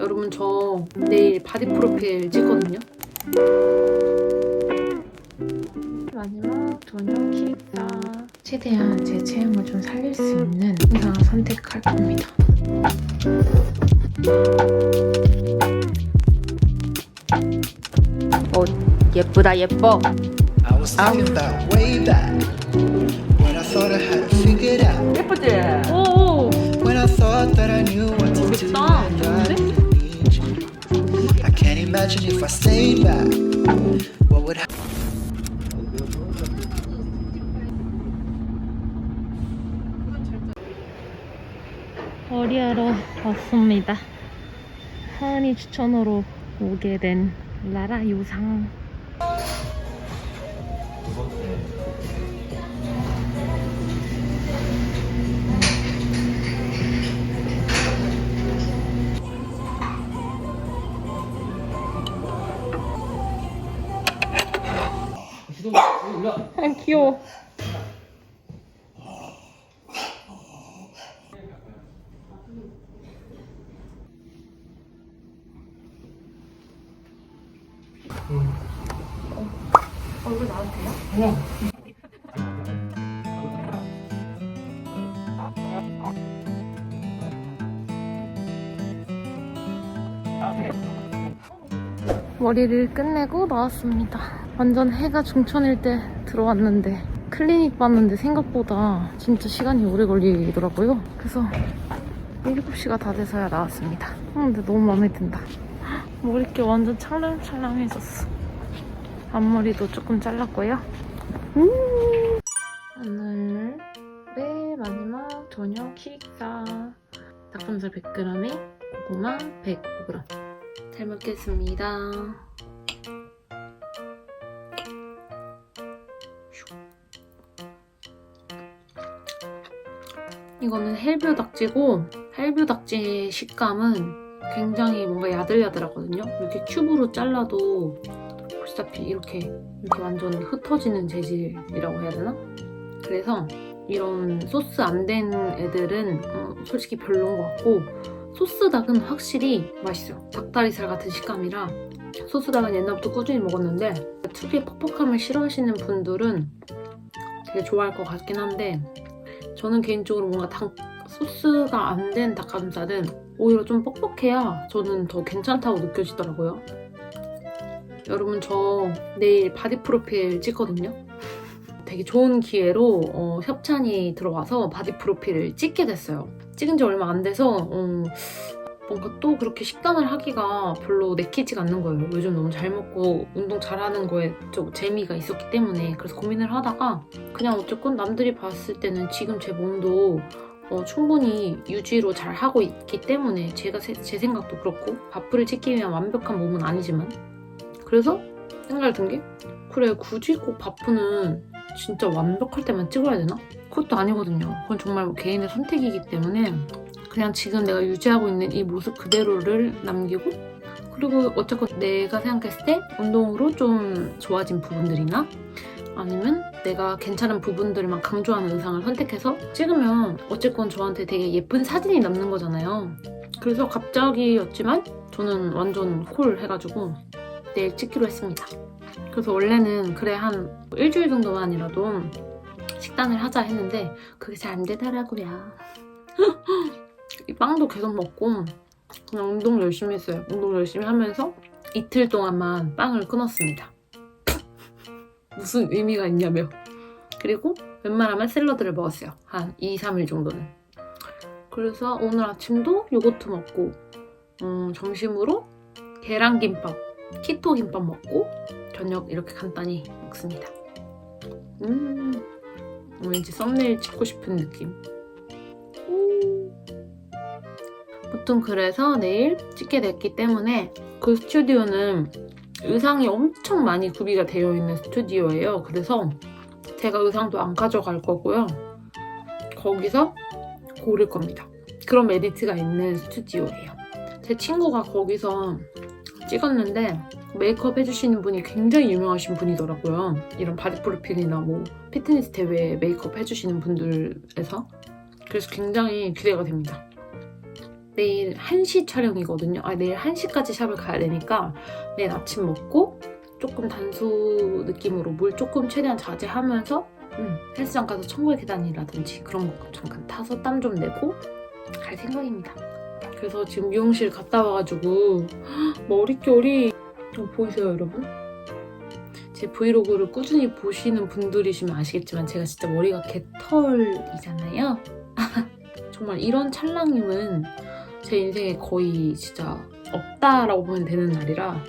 여러분 저 내일 바디 프로필 찍거든요. 마지막 저녁 식사. 최대한 제 체형을 좀 살릴 수 있는 의상 선택할 겁니다. 어 예쁘다 예뻐. I was thinking about way back when I thought I had it figured out. 예쁘지? 오. When I thought that I knew what to do 멋있다. Imagine if I stayed back. What would happen? 머리하러 왔습니다. 하은이 추천으로 오게 된 라라 요상. 아 귀여워. 머리를 끝내고 나왔습니다. 완전 해가 중천일 때 들어왔는데 클리닉 봤는데 생각보다 진짜 시간이 오래 걸리더라고요. 그래서 7시가 다 돼서야 나왔습니다. 음, 근데 너무 마음에 든다. 머릿결 완전 찰랑찰랑해졌어. 앞머리도 조금 잘랐고요. 음. 오늘의 마지막 저녁 식사. 닭가슴살 100g에 고구마 105g. 잘 먹겠습니다. 이거는 헬뷰 닭지고 헬뷰 닭지 식감은 굉장히 뭔가 야들야들하거든요. 이렇게 큐브로 잘라도 보시다시피 이렇게 이렇게 완전 흩어지는 재질이라고 해야 되나? 그래서 이런 소스 안 된 애들은 어, 솔직히 별로인 것 같고 소스 닭은 확실히 맛있어요. 닭다리살 같은 식감이라 소스 닭은 옛날부터 꾸준히 먹었는데 특유의 퍽퍽함을 싫어하시는 분들은 되게 좋아할 것 같긴 한데 저는 개인적으로 뭔가 닭, 소스가 안 된 닭가슴살은 오히려 좀 뻑뻑해야 저는 더 괜찮다고 느껴지더라고요. 여러분 저 내일 바디 프로필 찍거든요. 되게 좋은 기회로 어, 협찬이 들어와서 바디 프로필을 찍게 됐어요. 찍은 지 얼마 안 돼서 어, 뭔가 또 그렇게 식단을 하기가 별로 내키지가 않는 거예요. 요즘 너무 잘 먹고 운동 잘하는 거에 좀 재미가 있었기 때문에 그래서 고민을 하다가 그냥 어쨌건 남들이 봤을 때는 지금 제 몸도 어, 충분히 유지로 잘 하고 있기 때문에 제가 세- 제 생각도 그렇고 바프를 찍기 위한 완벽한 몸은 아니지만 그래서 생각이 든 게 그래 굳이 꼭 바프는 진짜 완벽할 때만 찍어야 되나? 그것도 아니거든요. 그건 정말 뭐 개인의 선택이기 때문에 그냥 지금 내가 유지하고 있는 이 모습 그대로를 남기고 그리고 어쨌건 내가 생각했을 때 운동으로 좀 좋아진 부분들이나 아니면 내가 괜찮은 부분들만 강조하는 의상을 선택해서 찍으면 어쨌건 저한테 되게 예쁜 사진이 남는 거잖아요. 그래서 갑자기였지만 저는 완전 콜 해가지고 내일 찍기로 했습니다. 그래서 원래는 그래 한 일주일 정도만이라도 식단을 하자 했는데 그게 잘 안 되더라고요. 이 빵도 계속 먹고 그냥 운동 열심히 했어요. 운동 열심히 하면서 이틀 동안만 빵을 끊었습니다. 무슨 의미가 있냐며. 그리고 웬만하면 샐러드를 먹었어요. 한 2, 3일 정도는. 그래서 오늘 아침도 요거트 먹고 음, 점심으로 계란김밥, 키토 김밥 먹고 저녁 이렇게 간단히 먹습니다. 음, 왠지 썸네일 찍고 싶은 느낌. 보통 그래서 내일 찍게 됐기 때문에 그 스튜디오는 의상이 엄청 많이 구비가 되어 있는 스튜디오예요. 그래서 제가 의상도 안 가져갈 거고요. 거기서 고를 겁니다. 그런 메리트가 있는 스튜디오예요. 제 친구가 거기서 찍었는데 메이크업 해주시는 분이 굉장히 유명하신 분이더라고요. 이런 바디 프로필이나 뭐 피트니스 대회 메이크업 해주시는 분들에서 그래서 굉장히 기대가 됩니다. 내일 1시 촬영이거든요. 아, 내일 1시까지 샵을 가야 되니까 내일 아침 먹고 조금 단수 느낌으로 물 조금 최대한 자제하면서 음, 헬스장 가서 천국의 계단이라든지 그런 거 잠깐 타서 땀 좀 내고 갈 생각입니다. 그래서 지금 미용실 갔다 와가지고 헉, 머릿결이 이거 보이세요 여러분? 제 브이로그를 꾸준히 보시는 분들이시면 아시겠지만 제가 진짜 머리가 개털이잖아요. 정말 이런 찰랑임은 제 인생에 거의 진짜 없다라고 보면 되는 날이라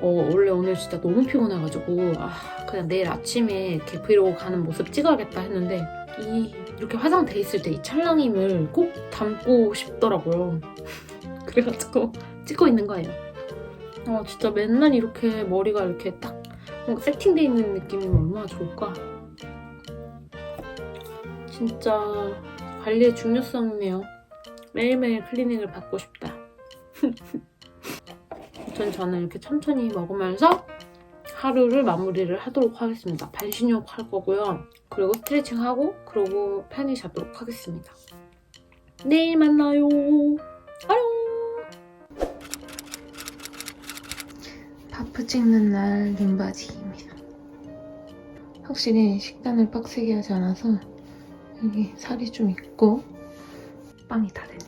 어, 원래 오늘 진짜 너무 피곤해가지고 아, 그냥 내일 아침에 이렇게 브이로그 가는 모습 찍어야겠다 했는데 이 이렇게 화장돼 있을 때 이 찰랑임을 꼭 담고 싶더라고요. 그래가지고 찍고 있는 거예요. 어, 진짜 맨날 이렇게 머리가 이렇게 딱 세팅돼 있는 느낌이면 얼마나 좋을까? 진짜 관리의 중요성이네요. 매일매일 클리닝을 받고 싶다. 전 저는 이렇게 천천히 먹으면서 하루를 마무리를 하도록 하겠습니다. 반신욕 할 거고요. 그리고 스트레칭 하고 그리고 편히 자도록 하겠습니다. 내일 만나요. 안녕. 파프 찍는 날 림바지입니다. 확실히 식단을 빡세게 하지 않아서 여기 살이 좀 있고 빵이 다 되네요.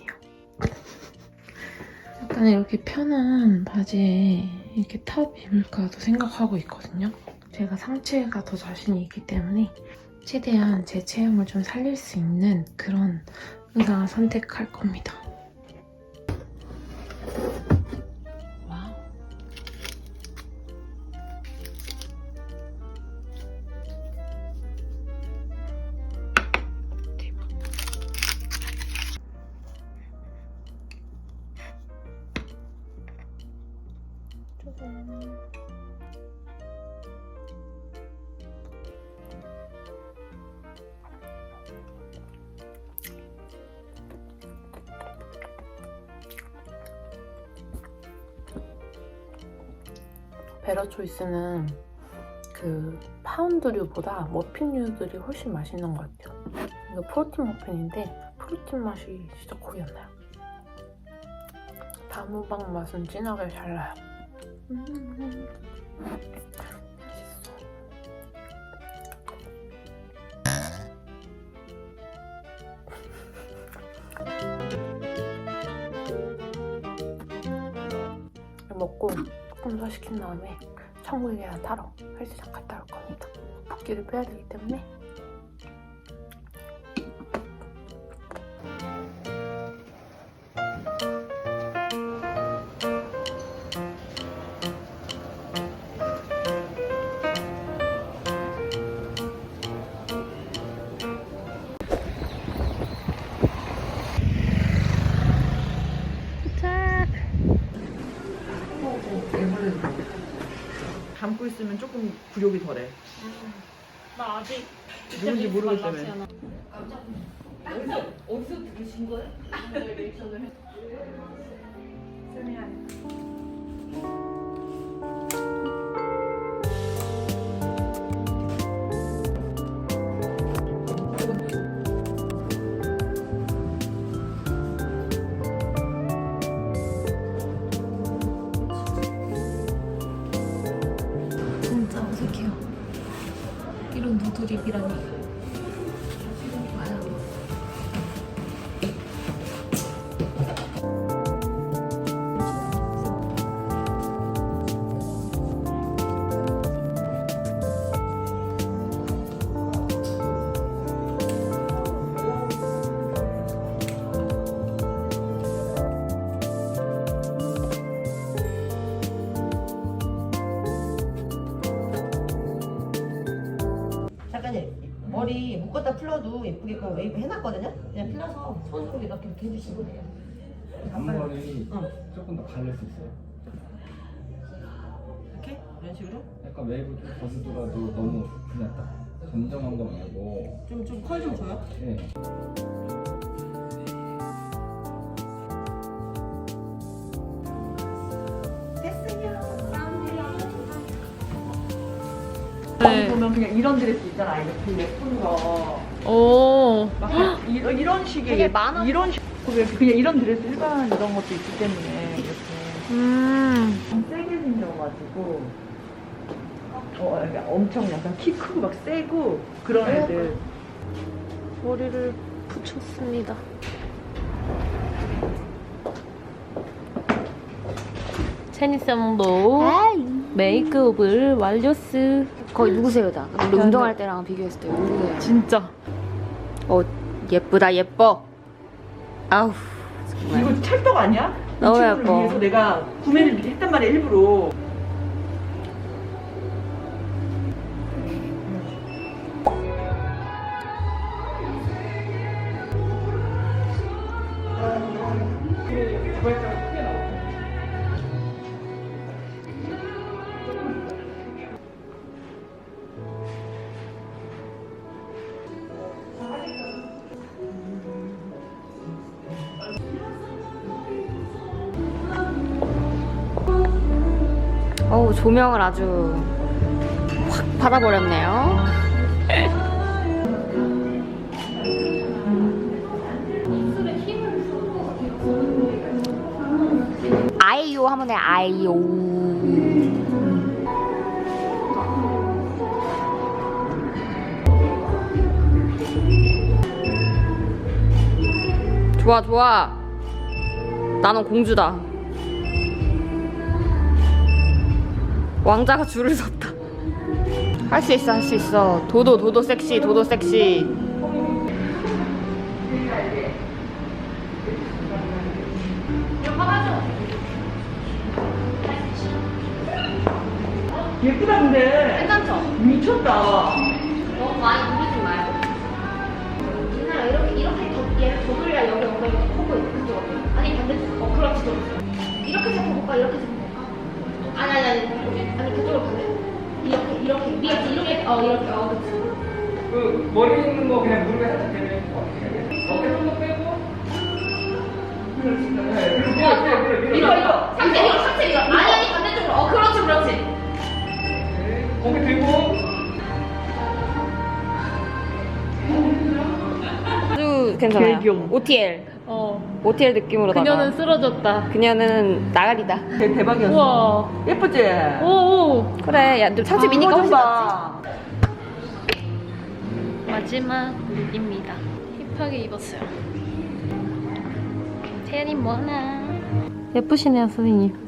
약간 이렇게 편한 바지에 이렇게 탑 입을까도 생각하고 있거든요. 제가 상체가 더 자신이 있기 때문에 최대한 제 체형을 좀 살릴 수 있는 그런 의상을 선택할 겁니다. 베러 초이스는 그 파운드류보다 머핀류들이 훨씬 맛있는 것 같아요. 이거 프로틴 머핀인데 프로틴 맛이 진짜 거의 안 나요. 단호박 맛은 진하게 잘 나요. 음, 맛있어. 먹고 조금 더 시킨 다음에 천국의 계란 타러 헬스장 갔다 올 겁니다. 붓기를 빼야 되기 때문에 굴욕이 덜해. 나 아직 누군지 모르기 때문에. 진짜 묶었다 풀어도 예쁘게 그 웨이브 해놨거든요. 그냥 풀어서 손으로 이렇게 이렇게 해주시면 돼요. 앞머리 응. 조금 더 가릴 수 있어요. 이렇게 이런 식으로 약간 웨이브 좀 거스더라도 너무 그냥 딱 정정한 거 말고 좀 좀 컬 좀 줘요. 네. 네. 보면 그냥 이런 드레스 있잖아, 이렇게 예쁜 거. 오. 막 이, 이런 식의 되게 예- 많아. 이런 식 그냥 이런 드레스 일반 이런 것도 있기 때문에 이렇게 음. 좀 세게 생겨가지고 어 약간 엄청 약간 키 크고 막 세고 그런 애들 머리를 붙였습니다. 체니쌤도 메이크업을 완료스. 거의 누구세요, 다? 우리 운동할 때랑 비교했을 때 누구세요? 진짜. 어, 예쁘다, 예뻐. 아우, 정말. 이거 찰떡 아니야? 너무 이 친구를 예뻐. 위해서 내가 구매를 했단 말이야 일부러 조명을 아주 확 받아버렸네요. 아이요 하면 돼, 아이요. 좋아, 좋아. 나는 공주다. 왕자가 줄을 섰다. 할 수 있어, 할 수 있어. 도도, 도도 섹시, 도도 섹시. 예쁘다 근데 괜찮죠? 미쳤다 너무 많이 누르지 말고. 옛날에 이렇게, 이렇게 더 돌려야 여기 엉덩이 더커 보여. 그쪽 어때? 아니, 반대쪽. 어, 그렇지, 그렇지. 이렇게 잡아볼까? 이렇게 잡아볼까? 아니, 아니, 아니. 아니, 그쪽으로 반대. 이렇게, 이렇게. 이렇게, 이렇게. 어, 이렇게. 어, 그치. 그 머리 있는 거 그냥 무릎에 살짝 대면 어떻게 돼? 어깨 좀더 빼고 그렇지 네, 그리고 밀어 밀어 밀어 밀어 이거, 이거. 상체 밀어, 상체 밀어. 아니, 아니, 반대쪽으로. 어, 그렇지, 그렇지. 네, 고개 들고 아주 괜찮아요. OTL. 어. OTL 느낌으로다가. 그녀는 쓰러졌다. 그녀는 나가리다. 대- 대박이었어 우와. 예쁘지? 오 오. 그래, 야, 너 상체 미니까 좀 훨씬 낫지. 봐. 마지막 룩입니다. 힙하게 입었어요. 테리 뭐나. 예쁘시네요, 선생님.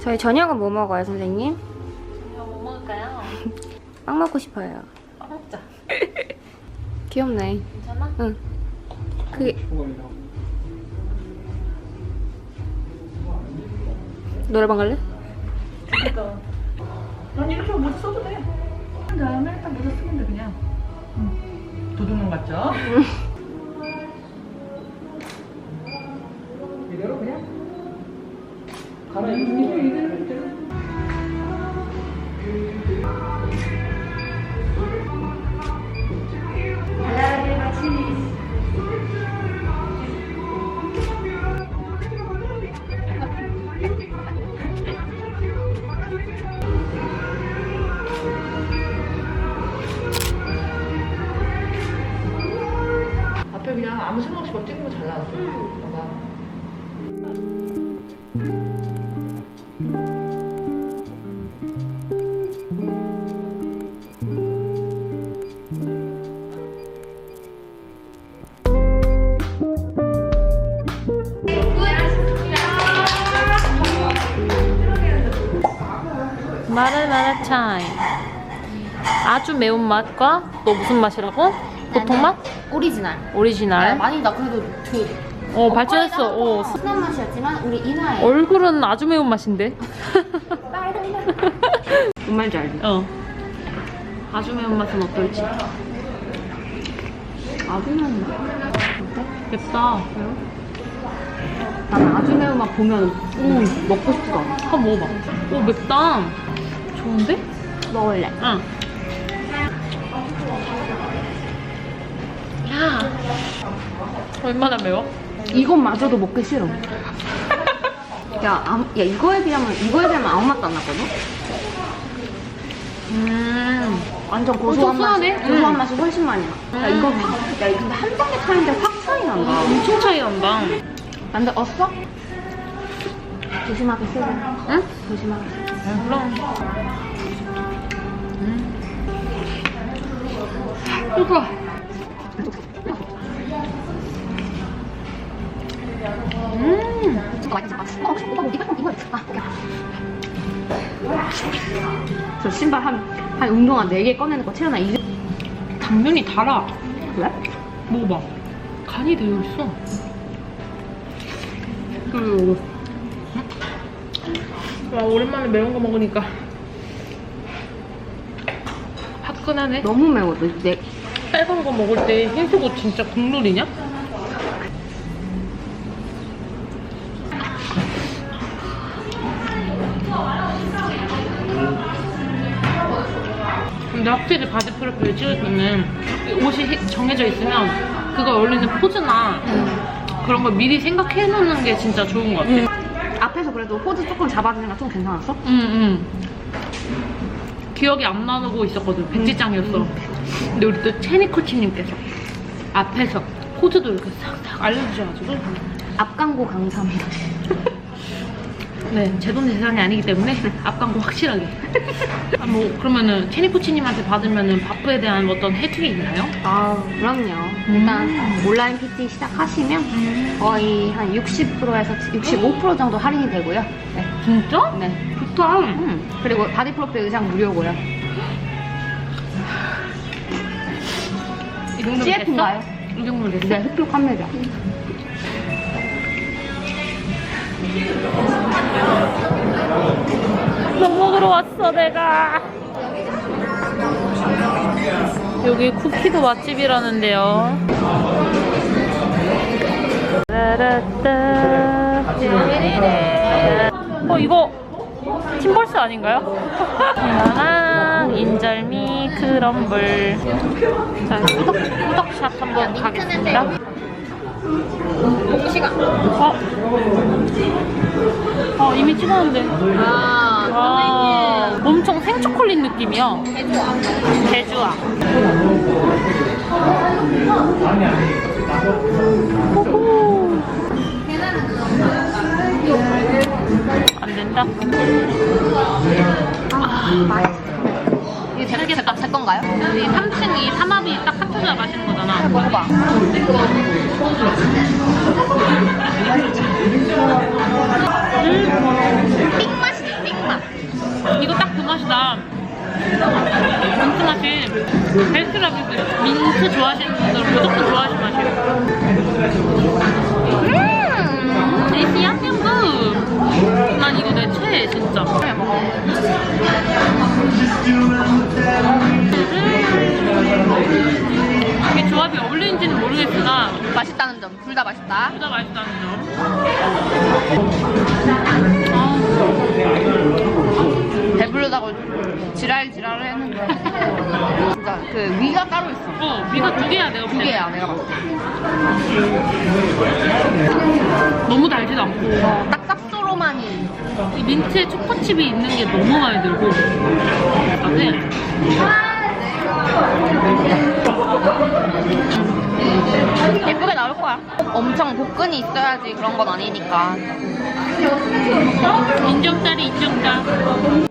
저희 저녁은 뭐 먹어요, 선생님? 뭐 먹을까요? 빵 먹고 싶어요. 귀엽네. 괜찮아? 응. 그게 노래방 갈래? 그러니까 난 이렇게 모자 써도 돼. 그 다음에 일단 모자 쓰면 돼 그냥. 응. 도둑놈 같죠? 이대로 그냥 갈아입고 이대로 이대로 마라마라 차임. 아주 매운 맛과 또 무슨 맛이라고? 보통 맛? 오리지널. 오리지널. 많이 나 그래도 그 어 발전했어. 어. 순한 맛이었지만 우리 이나의 얼굴은 아주 매운 맛인데. 뭔 말인지 알지? 어. 아주 매운 맛은 어떨지. 아주 매운 맛. 맵다. 나는 아주 매운 맛 보면 음, 먹고 싶지도 않아. 한번 먹어봐. 오 맵다. 좋은데? 먹을래. 응. 야. 얼마나 매워? 이것마저도 먹기 싫어. 야, 아무- 야 이거에 비하면 이거에 비하면 아무 맛도 안 났거든. 음. 완전 고소한 엄청 맛이 순하네? 고소한 음. 맛이 훨씬 많이 나. 야 이거 확, 야 근데 한 방에 타는데 확 차이 난다. 엄청 차이 난다. 난데 어어? 조심하게 쓰고. 응? 조심하게. 쓰고. 그럼. 이거. 음. 이거 맛있어. 맛있어. 어, 오빠 뭐 이거 이거. 아, 오케이. 저 신발 한, 한 운동화 4개 꺼내는 거 채연아 이제 당면이 달아. 그래? 먹어봐. 간이 되어 있어. 그리고 와 오랜만에 매운 거 먹으니까 화끈하네. 너무 매워. 너 내, 빨간 거 먹을 때 흰색 옷 진짜 국룰이냐? 근데 확실히 바디 프로필 찍을 때는 옷이 히- 정해져 있으면 그거 어울리는 포즈나 그런 걸 미리 생각해 놓는 게 진짜 좋은 것 같아. 앞에서 그래도 호주 조금 잡아주니까 좀 괜찮았어? 응, 응. 기억이 안 나고 있었거든. 백지장이었어. 근데 우리 또 체니 코치님께서 앞에서 포즈도 이렇게 싹싹 알려주셔가지고. 앞 광고 강사입니다. 네, 제돈 재산이 아니기 때문에 앞광고 확실하게. 아, 뭐, 그러면은 체니 코치님한테 받으면은 바프에 대한 어떤 혜택이 있나요? 아, 그럼요. 일단 온라인 PT 시작하시면 거의 한 60%에서 65% 정도 할인이 되고요. 네. 진짜? 네. 좋다. 음. 그리고 바디 프로필 의상 무료고요. 이 정도면 CF인가요? 됐어? 이 정도면 됐어? 네, 흡족합니다. 밥 먹으러 왔어 내가. 여기 쿠키도 맛집이라는데요. 어 이거 팀벌스 아닌가요? 바나나 인절미 크럼블. 자 후덕, 후덕샷 한번 가겠습니다 시간. 어? 어 이미 찍었는데 아, 아, 엄청 생초콜릿 느낌이야. 대주아. 호호. 안 된다. 이게 제, 제, 제 건가요? 이 3층이 삼합이 딱 합쳐져야 맛있는 거잖아. 먹어봐. 띵맛이지, 띵맛. 이거 딱 그 맛이다. 민트 맛이 벨스라비스 민트 좋아하시는 분들은 무조건 좋아하실 맛이에요. 음, 이 양념 난 이거 내 최애 진짜. 음. 이게 조합이 어울리는지는 모르겠으나 맛있다는 점. 둘 다 맛있다. 둘 다 맛있다는 점. 배부르다고 지랄 지랄을 했는데. 진짜 그 위가 따로 있어. 어, 위가 두 개야 내가 볼두 때. 개야, 내가 봤을 때. 너무 달지도 않고. 어, 딱 쌉소로만이. 이 민트에 초코칩이 있는 게 너무 마음에 들고 그다음에 예쁘게 나올 거야. 엄청 복근이 있어야지 그런 건 아니니까. 인정짜리 인정짜